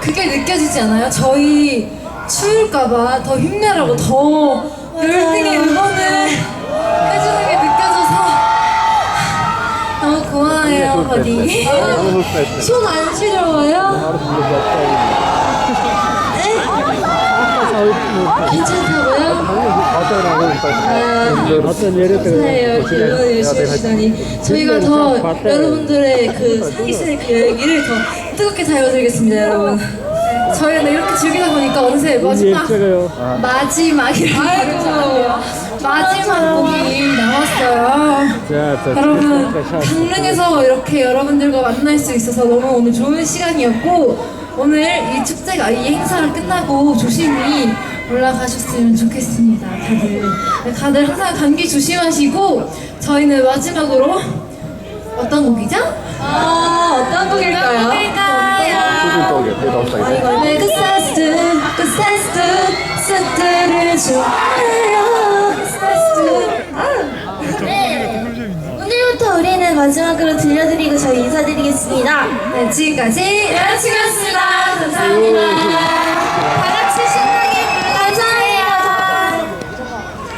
그게 느껴지지 않아요? 저희 추울까봐 더 힘내라고 더 열등히 응원을 해주는 게 느껴져서 너무 고마워요, 버디. 손안 시려워요? 괜찮다고요? 어떤 예를 감사해요. 이렇게 응원해 주시다니. 저희가 더 여러분들의 그 상의스의 그 열기를 더 뜨겁게 달궈드리겠습니다, 여러분. 저희는 이렇게 즐기다 보니까 어느새 마지막 마지막이라고 마지막 곡이 나왔어요. 여러분 강릉에서 이렇게 여러분들과 만날 수 있어서 너무 오늘 좋은 시간이었고 오늘 이 축제가 이 행사가 끝나고 조심히 올라가셨으면 좋겠습니다 다들 네, 다들 항상 감기 조심하시고 저희는 마지막으로 어떤 곡이죠? 아 어떤 곡일까요? 곡일까요? 네, 그 사스트, 그 사스트, 사스트를 좋아해요. 그 사스트. 네. 오늘부터 우리는 마지막으로 들려드리고 저희 인사드리겠습니다. 네, 지금까지 여자친구였습니다. 감사합니다.